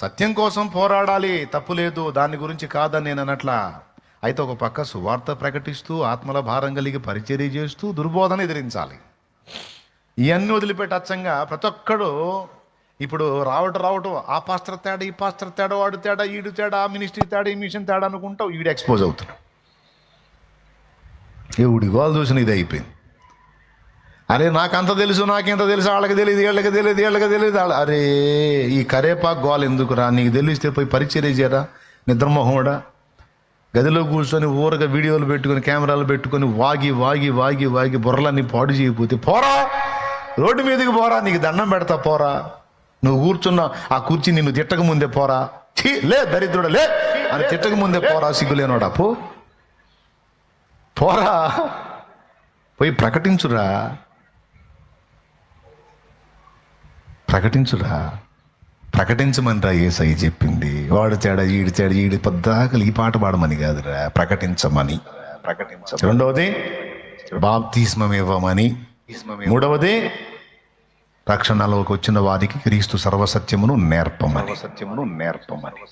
సత్యం కోసం పోరాడాలి తప్పు లేదు దాని గురించి కాదని నేను అనట్లా. అయితే ఒక పక్క సువార్త ప్రకటిస్తూ ఆత్మల భారం కలిగి పరిచర్య చేస్తూ దుర్బోధన ఎదిరించాలి. ఇవన్నీ వదిలిపెట్టి అచ్చంగా ప్రతి ఒక్కడు. ఇప్పుడు రావటం రావటం ఆ పాస్టర్ తేడా ఈ పాస్టర్ తేడా వాడు తేడా ఈడు తేడా ఆ మినిస్ట్రీ తేడా ఈ మిషన్ తేడా అనుకుంటావు ఈడు ఎక్స్పోజ్ అవుతున్నాడు ఎవడి గోల్ చూసిన ఇది అయిపోయింది. అరే నాకంత తెలుసు నాకింత తెలుసు వాళ్ళకి తెలియదు వీళ్ళకి తెలియదు వీళ్ళకి తెలియదు అరే ఈ కరేపాకు గోల ఎందుకురా? నీకు తెలిస్తే పోయి పరిచయం చేయరా నిద్రమోహముడా? గదిలో కూర్చొని ఊరగా వీడియోలు పెట్టుకొని కెమెరాలు పెట్టుకొని వాగి వాగి వాగి వాగి బుర్రలన్నీ పాడు చేయకపోతే పోరా? రోడ్డు మీదకి పోరా? నీకు దండం పెడతా పోరా? నువ్వు కూర్చున్న ఆ కుర్చీ నిన్ను తిట్టక ముందే పోరా? ఛీ లే దరిద్రుడు లే. అని తిట్టక ముందే పోరా సిగ్గులేనోడా? పో. పోరా? పోయి ప్రకటించురా. ప్రకటించురా. ప్రకటించమనిరా ఏసై చెప్పింది. వాడు తేడా ఈడు తేడా ఈడు పద్దాకలు ఈ పాట పాడమని కాదురా. ప్రకటించమని. ప్రకటించ రెండవది బాప్తిస్మం ఇవ్వమని. మూడవది రక్షణలోకి వచ్చిన వారికి క్రీస్తు సర్వసత్యమును నేర్పమని. సత్యమును నేర్పమని.